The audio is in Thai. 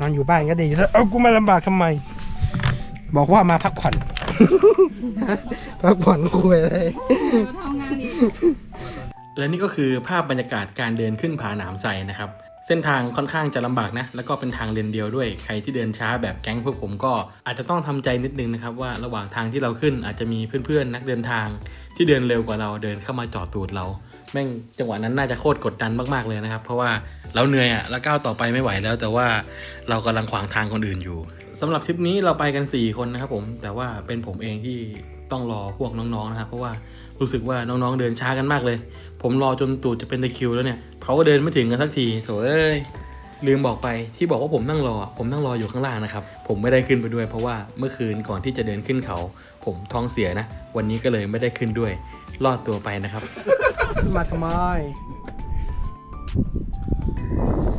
นอนอยู่บ้านก็ดีแล้วเอากูมาลำบากทำไม บอกว่ามาพักผ่อน พักผ่อนคุยเลยทำงานอีกและนี่ก็คือภาพบรรยากาศการเดินขึ้นผาหนามไซนะครับ เส้นทางค่อนข้างจะลำบากนะ แล้วก็เป็นทางเลนเดียวด้วย ใครที่เดินช้าแบบแก๊งพวกผมก็อาจจะต้องทำใจนิดนึงนะครับ ว่าระหว่างทางที่เราขึ้นอาจจะมีเพื่อนๆ นักเดินทาง ที่เดินเร็วกว่าเราเดินเข้ามาจอดตูดเรา แม่งจังหวะนั้นน่าจะโคตรกดดันมากๆเลยนะครับ เพราะว่า เราเหนื่อยอะแล้วก้าวต่อไปไม่ไหวแล้ว แต่ว่าเรากำลังขวางทางคนอื่นอยู่สำหรับทริปนี้เราไปกัน 4 คนนะครับผม แต่ว่าเป็นผมเองที่ต้องรอพวกน้องๆนะครับเพราะว่ารู้สึกว่าน้องๆเดินช้ากันมากเลย ผมรอจนตูดจะเป็นตะคิวแล้วเนี่ยเขาก็เดินไม่ถึงกันสักทีโถเอ้ยลืมบอกไปที่บอกว่าผมนั่งรอ ผมนั่งรออยู่ข้างล่างนะครับ ผมไม่ได้ขึ้นไปด้วย เพราะว่าเมื่อคืนก่อนที่จะเดินขึ้นเขา ผมท้องเสียนะ วันนี้ก็เลยไม่ได้ขึ้นด้วย รอดตัวไปนะครับ มาทำไม Thank you.